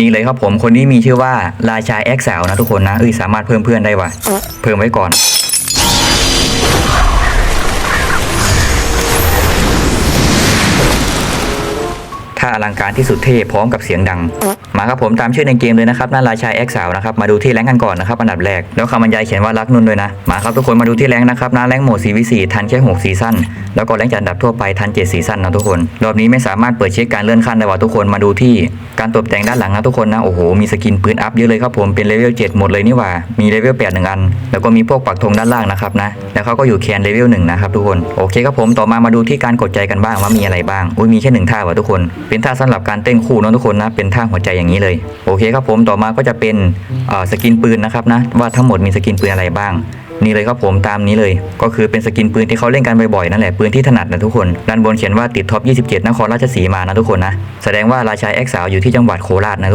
นี่เลยครับผมคนนี้มีชื่อว่าราชาแอ็กสาวนะทุกคนนะเอ้ยสามารถเพิ่มเพื่อนได้ว่ะเพิ่มไว้ก่อนาอลังการที่สุดเท่พร้อมกับเสียงดัง มาครับผมตามชื่อในเกมเลยนะครับน่าราชายแอ็กสาวนะครับมาดูที่แรงกันก่อนนะครับอันดับแรกแล้วคำบรรยายเขียนว่ารักนุ่นด้วยนะมาครับทุกคนมาดูที่แรงนะครับนะแรงโหมด 4v4 ทันแค่6ซีซั่นแล้วก็แรงจัดอันดับทั่วไปทัน7ซีซั่นนะทุกคนรอบนี้ไม่สามารถเปิดเช็คการเลื่อนขั้นได้ว่าทุกคนมาดูที่การตกแต่งด้านหลังนะทุกคนนะโอ้โหมีสกินปืนอัพเยอะเลยครับผมเป็นเลเวล7หมดเลยนี่หว่ามีเลเวล8หนึ่งอัน แล้วก็มีพวกปักธงด้านล่างนะครับนะแล้วเขาก็อยู่แคนเลเวลหนึ่งนะครับทุกคนโอเคครับผมต่อมามาดูที่การกดใจกันบ้างว่ามีอะไรบ้างอุ้ยมีแค่หนึ่งท่าว่ะทุกคนเป็นท่าสำหรับการเต้นคู่นอะทุกคนนะเป็นท่าหัวใจอย่างนี้เลยโอเคครับผมต่อมาก็จะเป็นสกินปืนนะครับนะว่าทั้งหมดมีสกินปืนอะไรบ้างนี่เลยครับผมตามนี้เลย ก็คือเป็นสกินปืนที่เขาเล่นกันบ่อยๆนั่นแหละปืนที่ถนัดนะทุกคนด้านบนเขียนว่าติดท็อป 27 นครราชสีมานะทุกคนนะแสดงว่าราชาแอ็กสาวอยู่ที่จังหวัดโคราชนะทุก